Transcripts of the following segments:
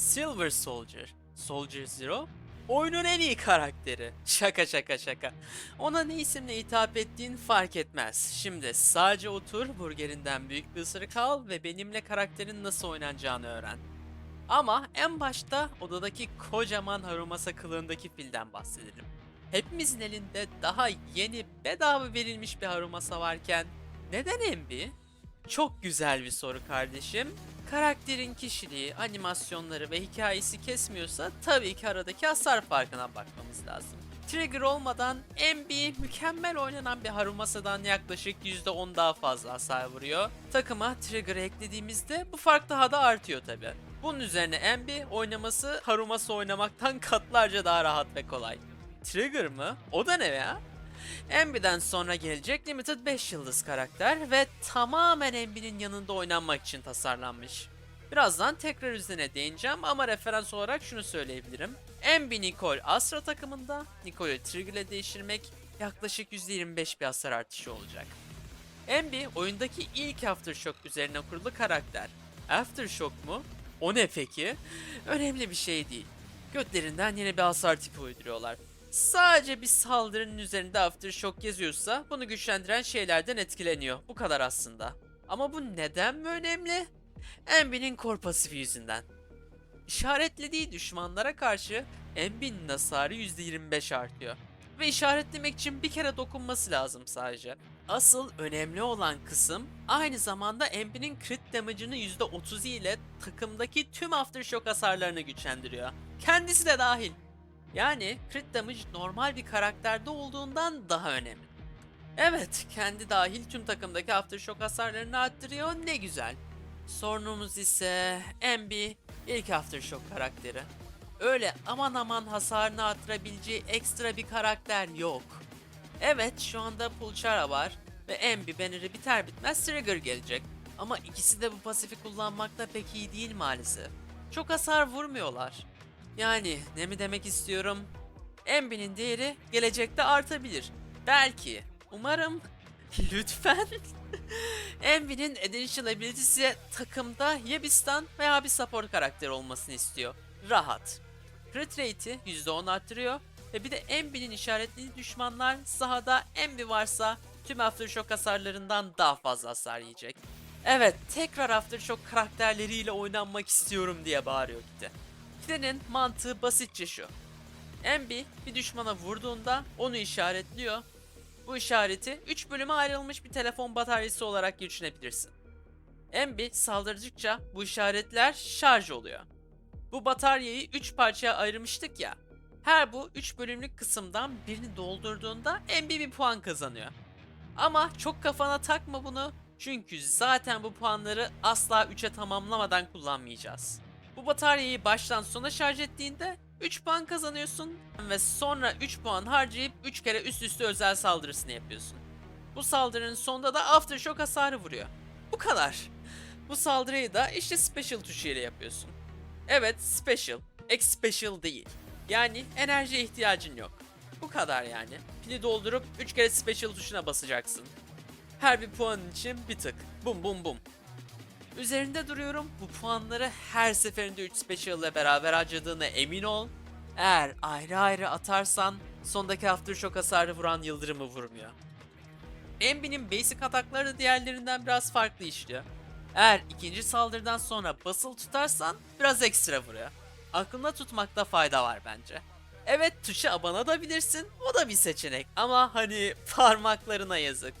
Silver Soldier, Soldier Zero, oyunun en iyi karakteri. Şaka şaka şaka. Ona ne isimle hitap ettiğin fark etmez. Şimdi sadece otur, burgerinden büyük bir ısırık al ve benimle karakterin nasıl oynanacağını öğren. Ama en başta odadaki kocaman Harumasa kılığındaki filden bahsedelim. Hepimizin elinde daha yeni bedava verilmiş bir Harumasa varken neden Embi? Çok güzel bir soru kardeşim. Karakterin kişiliği, animasyonları ve hikayesi kesmiyorsa tabii ki aradaki hasar farkına bakmamız lazım. Trigger olmadan MB mükemmel oynanan bir Harumasa'dan yaklaşık %10 daha fazla hasar vuruyor. Takıma Trigger eklediğimizde bu fark daha da artıyor tabii. Bunun üzerine MB oynaması Harumasa oynamaktan katlarca daha rahat ve kolay. Trigger mı? O da ne ya? Envy'den sonra gelecek Limited 5 yıldız karakter ve tamamen Envy'nin yanında oynanmak için tasarlanmış. Birazdan tekrar üzerine değineceğim ama referans olarak şunu söyleyebilirim. Envy Nicole Astra takımında Nicole'ü Trigger ile değiştirmek yaklaşık %25 bir hasar artışı olacak. Envy oyundaki ilk Aftershock üzerine kurulu karakter. Aftershock mu? O ne peki? Önemli bir şey değil. Götlerinden yeni bir hasar tipi uyduruyorlar. Sadece bir saldırının üzerinde Aftershock yazıyorsa bunu güçlendiren şeylerden etkileniyor. Bu kadar aslında. Ama bu neden mi önemli? Envy'nin core pasifi yüzünden. İşaretlediği düşmanlara karşı Envy'nin hasarı %25 artıyor. Ve işaretlemek için bir kere dokunması lazım sadece. Asıl önemli olan kısım aynı zamanda Envy'nin crit damage'ını %30 ile takımdaki tüm Aftershock hasarlarını güçlendiriyor. Kendisi de dahil. Yani crit damage normal bir karakterde olduğundan daha önemli. Evet, kendi dahil tüm takımdaki Aftershock hasarlarını arttırıyor, ne güzel. Sorunumuz ise Embi ilk Aftershock karakteri. Öyle aman aman hasarını arttırabileceği ekstra bir karakter yok. Evet, şu anda Pulchara var ve Embi banner'ı biter bitmez Trigger gelecek. Ama ikisi de bu pasifi kullanmakta pek iyi değil maalesef. Çok hasar vurmuyorlar. Yani ne mi demek istiyorum? Embi'nin değeri gelecekte artabilir. Belki. Umarım. Lütfen. Embi'nin Additional Ability'si takımda ya bir stun veya bir support karakteri olmasını istiyor. Rahat. Crit rate'i %10 arttırıyor ve bir de Embi'nin işaretlediği düşmanlar sahada Embi varsa tüm Aftershock hasarlarından daha fazla hasar yiyecek. Evet, tekrar Aftershock karakterleriyle oynanmak istiyorum diye bağırıyor gitti. Kitlenin mantığı basitçe şu. Embi bir düşmana vurduğunda onu işaretliyor. Bu işareti 3 bölüme ayrılmış bir telefon bataryası olarak düşünebilirsin. Embi saldırdıkça bu işaretler şarj oluyor. Bu bataryayı 3 parçaya ayırmıştık ya. Her bu 3 bölümlük kısımdan birini doldurduğunda Embi bir puan kazanıyor. Ama çok kafana takma bunu. Çünkü zaten bu puanları asla 3'e tamamlamadan kullanmayacağız. Bu bataryayı baştan sona şarj ettiğinde 3 puan kazanıyorsun ve sonra 3 puan harcayıp 3 kere üst üste özel saldırısını yapıyorsun. Bu saldırının sonunda da Aftershock hasarı vuruyor. Bu kadar. Bu saldırıyı da işte Special tuşuyla yapıyorsun. Evet Special, X Special değil. Yani enerjiye ihtiyacın yok. Bu kadar yani. Pili doldurup 3 kere Special tuşuna basacaksın. Her bir puanın için bir tık. Bum bum bum. Üzerinde duruyorum. Bu puanları her seferinde 3 special ile beraber harcadığına emin ol. Eğer ayrı ayrı atarsan sondaki aftershock hasarı vuran yıldırımı vurmuyor. Embi'nin basic atakları da diğerlerinden biraz farklı işliyor. Eğer ikinci saldırıdan sonra basılı tutarsan biraz ekstra vuruyor. Aklında tutmakta fayda var bence. Evet tuşa abanabilirsin o da bir seçenek ama hani parmaklarına yazık.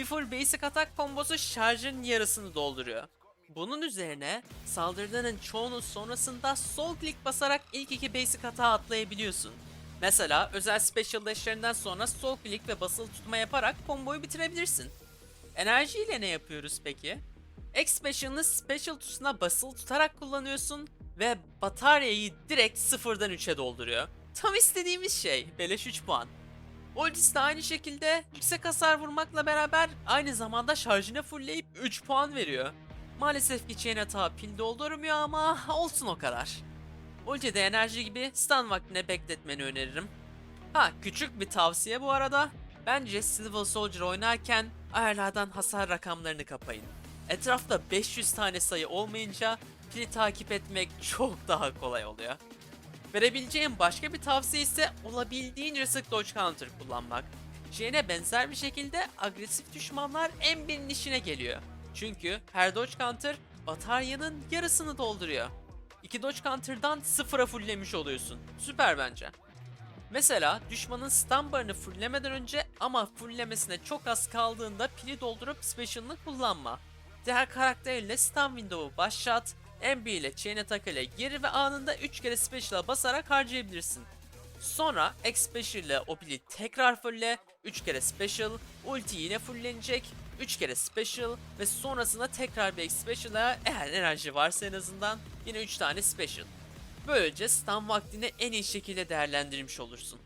Bir full basic atak kombosu şarjın yarısını dolduruyor. Bunun üzerine saldırıların çoğunun sonrasında sol klik basarak ilk iki basic hata atlayabiliyorsun. Mesela özel special dash'lerinden sonra sol klik ve basılı tutma yaparak komboyu bitirebilirsin. Enerjiyle ne yapıyoruz peki? X special'ını special tuşuna basılı tutarak kullanıyorsun ve bataryayı direkt sıfırdan 3'e dolduruyor. Tam istediğimiz şey. Beleş 3 puan. Ultisi de aynı şekilde yüksek hasar vurmakla beraber aynı zamanda şarjını fullleyip 3 puan veriyor. Maalesef ki chain hata pil doldurmuyor ama olsun o kadar. Ultide enerji gibi stun vaktine bekletmeni öneririm. Ha küçük bir tavsiye bu arada. Bence Silver Soldier oynarken ayarlardan hasar rakamlarını kapayın. Etrafta 500 tane sayı olmayınca pili takip etmek çok daha kolay oluyor. Verebileceğim başka bir tavsiye ise olabildiğince sık dodge counter kullanmak. Jane'e benzer bir şekilde agresif düşmanlar Embin'in işine geliyor. Çünkü her dodge counter bataryanın yarısını dolduruyor. İki dodge counter'dan sıfıra fulllemiş oluyorsun. Süper bence. Mesela düşmanın stun barını fulllemeden önce ama fulllemesine çok az kaldığında pili doldurup special'ını kullanma. Diğer karakterle stun window'u başlat, MB ile chain attack ile gir ve anında 3 kere special'a basarak harcayabilirsin. Sonra X special ile o pili tekrar fullle, 3 kere special, ulti yine fulllenecek, 3 kere special ve sonrasında tekrar bir X special'a eğer enerji varsa en azından yine 3 tane special. Böylece stun vaktini en iyi şekilde değerlendirmiş olursun.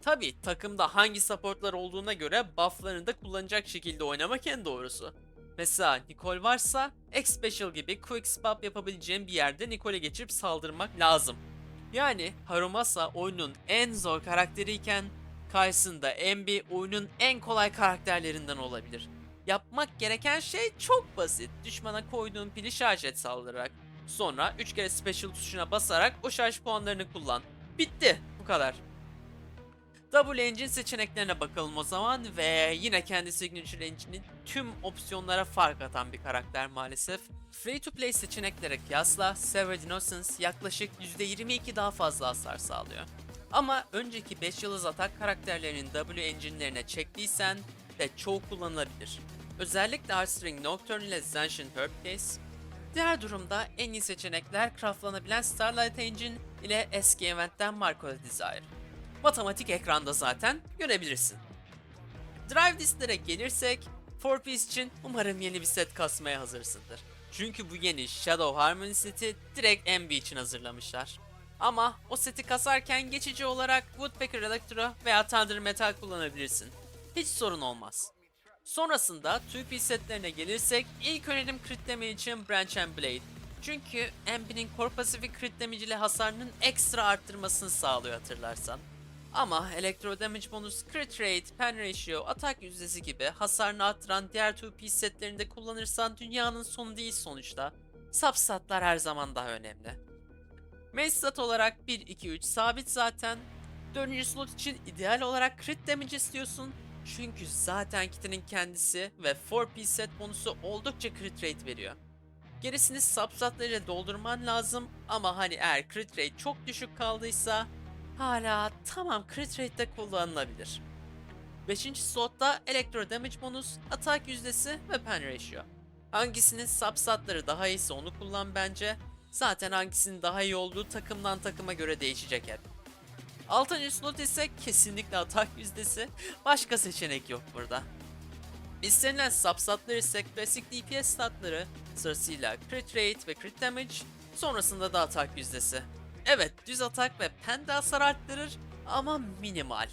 Tabi takımda hangi supportlar olduğuna göre bufflarını da kullanacak şekilde oynamak en doğrusu. Mesela Nicole varsa X Special gibi quick swap yapabileceğin bir yerde Nicole'e geçip saldırmak lazım. Yani Harumasa oyunun en zor karakteriyken karşısında Embi oyunun en kolay karakterlerinden olabilir. Yapmak gereken şey çok basit. Düşmana koyduğun pili şarj et saldırarak. Sonra 3 kere special tuşuna basarak o şarj puanlarını kullan. Bitti. Bu kadar. Double Engine seçeneklerine bakalım o zaman ve yine kendi Signature Engine'in tüm opsiyonlara fark atan bir karakter maalesef. Free to play seçeneklere kıyasla Severed Innocence yaklaşık %22 daha fazla hasar sağlıyor. Ama önceki 5 yıldız atak karakterlerinin W engine'lerine çektiysen de çoğu kullanılabilir. Özellikle Heartstring Nocturne ile Zancian Herb Case. Diğer durumda en iyi seçenekler craftlanabilen Starlight Engine ile eski eventten Marco Desire. Matematik ekranda zaten görebilirsin. Drive disklere gelirsek, 4 Piece için umarım yeni bir set kasmaya hazırsındır. Çünkü bu yeni Shadow Harmony seti direkt MB için hazırlamışlar. Ama o seti kasarken geçici olarak Woodpecker Electro veya Thunder Metal kullanabilirsin. Hiç sorun olmaz. Sonrasında 2P setlerine gelirsek ilk önerim crit damage için Branch and Blade. Çünkü MB'nin Core Pacific ile hasarının ekstra arttırmasını sağlıyor hatırlarsan. Ama Electro Damage bonus, Crit Rate, Pen Ratio, atak yüzdesi gibi hasarını arttıran diğer 2P setlerinde kullanırsan dünyanın sonu değil sonuçta. Substatlar her zaman daha önemli. Main stat olarak 1, 2, 3 sabit zaten. 4. slot için ideal olarak crit damage istiyorsun. Çünkü zaten kitinin kendisi ve 4P set bonusu oldukça crit rate veriyor. Gerisini substatlarıyla doldurman lazım ama hani eğer crit rate çok düşük kaldıysa hala tamam crit rate de kullanılabilir. 5. slotta Electro Damage bonus, atak yüzdesi ve pen ratio. Hangisinin substatları daha iyiyse onu kullan bence. Zaten hangisinin daha iyi olduğu takımdan takıma göre değişecek hep. 6. slot ise kesinlikle atak yüzdesi. Başka seçenek yok burada. İstenilen substatlar ise klasik DPS statları sırasıyla crit rate ve crit damage, sonrasında da atak yüzdesi. Evet düz atak ve pen de hasar arttırır ama minimal.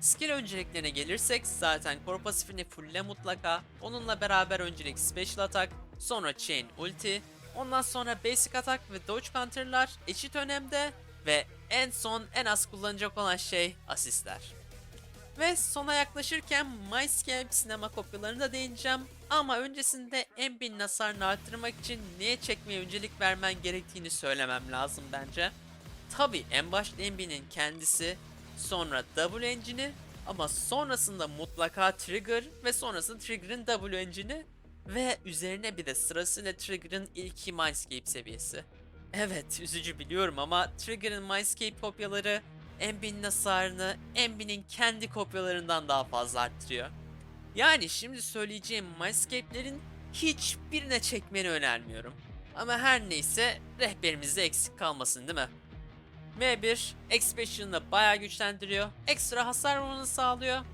Skill önceliklerine gelirsek zaten core pasifini fulle mutlaka, onunla beraber öncelik special atak, sonra chain ulti, ondan sonra basic atak ve dodge counter'lar eşit önemde ve en son en az kullanacak olan şey asistler. Ve sona yaklaşırken MyScape sinema kopyalarına da değineceğim ama öncesinde Embin'in hasarını arttırmak için neye çekmeye öncelik vermen gerektiğini söylemem lazım bence. Tabi en başta Embin'in kendisi, sonra W engine'i ama sonrasında mutlaka Trigger ve sonrasında Trigger'ın W engine'i ve üzerine bir de sırasıyla Trigger'ın ilki Mindscape seviyesi. Evet üzücü biliyorum ama Trigger'ın Mindscape kopyaları Embin'in hasarını Embin'in kendi kopyalarından daha fazla arttırıyor. Yani şimdi söyleyeceğim Mindscape'lerin hiçbirine çekmeni önermiyorum. Ama her neyse rehberimizde eksik kalmasın değil mi? M1 Expansion'ı bayağı güçlendiriyor. Ekstra hasar vurmanı sağlıyor.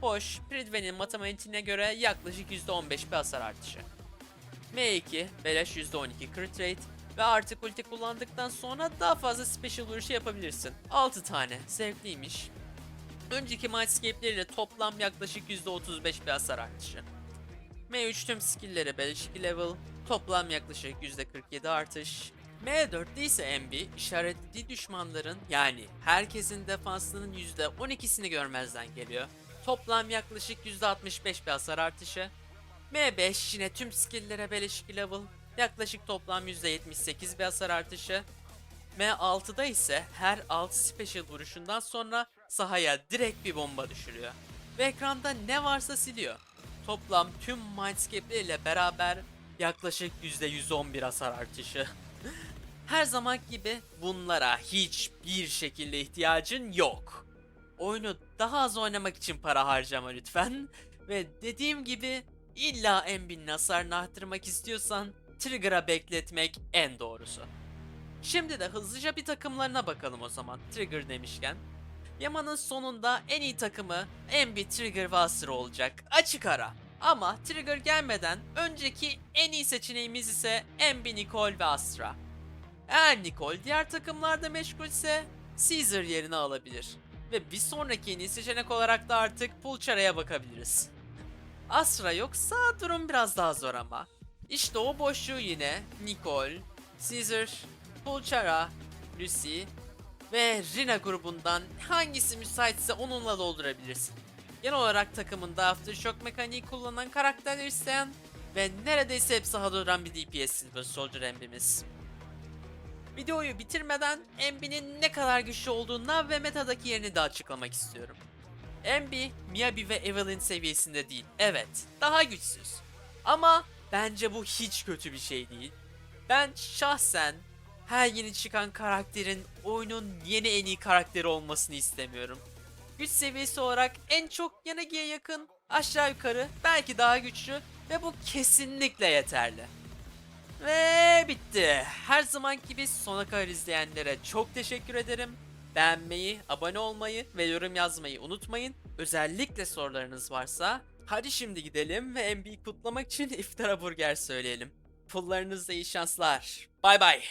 Hoş, Pridven'in matematiğine göre yaklaşık %15 bir hasar artışı. M2 beleş %12 crit rate ve artık ulti kullandıktan sonra daha fazla special vuruşu yapabilirsin. 6 tane, zevkliymiş. Önceki Mindscape'leriyle toplam yaklaşık %35 bir hasar artışı. M3 tüm skill'leri beleş 2 level, toplam yaklaşık %47 artış. M4'te ise MB işaretlediği düşmanların yani herkesin defansının %12'sini görmezden geliyor. Toplam yaklaşık %65 bir hasar artışı. M5 yine tüm skill'lere beleş 2 level, yaklaşık toplam %78 bir hasar artışı. M6'da ise her 6 special vuruşundan sonra sahaya direkt bir bomba düşürüyor. Ve ekranda ne varsa siliyor. Toplam tüm mindscape'leriyle beraber yaklaşık %111 hasar artışı. Her zaman gibi bunlara hiçbir şekilde ihtiyacın yok. Oyunu daha az oynamak için para harcama lütfen. Ve dediğim gibi illa Embin'in hasarını arttırmak istiyorsan Trigger'a bekletmek en doğrusu. Şimdi de hızlıca bir takımlarına bakalım o zaman Trigger demişken. Yaman'ın sonunda en iyi takımı Embi, Trigger Astra olacak. Açık ara. Ama Trigger gelmeden önceki en iyi seçeneğimiz ise Embi, Nicole ve Astra. Eğer Nicole diğer takımlarda meşgulse Caesar yerini alabilir. Ve bir sonraki en iyi seçenek olarak da artık Pulchara'ya bakabiliriz. Astra yoksa durum biraz daha zor ama. İşte o boşluğu yine Nicole, Caesar, Pulchara, Lucy ve Rina grubundan hangisi müsaitse onunla doldurabilirsin. Genel olarak takımında Aftershock mekaniği kullanan karakterler isteyen ve neredeyse hepsi Hadoran bir DPS Silver Soldier embimiz. Videoyu bitirmeden Embi'nin ne kadar güçlü olduğuna ve metadaki yerini de açıklamak istiyorum. Embi, Miyabi ve Evelyn seviyesinde değil. Evet, daha güçsüz. Ama bence bu hiç kötü bir şey değil. Ben şahsen her yeni çıkan karakterin oyunun yeni en iyi karakteri olmasını istemiyorum. Güç seviyesi olarak en çok Yanagi'ye yakın, aşağı yukarı belki daha güçlü ve bu kesinlikle yeterli. Ve bitti. Her zaman gibi sona kadar izleyenlere çok teşekkür ederim. Beğenmeyi, abone olmayı ve yorum yazmayı unutmayın. Özellikle sorularınız varsa hadi şimdi gidelim ve NBA'yi kutlamak için iftara burger söyleyelim. Pullarınızda iyi şanslar. Bay bay.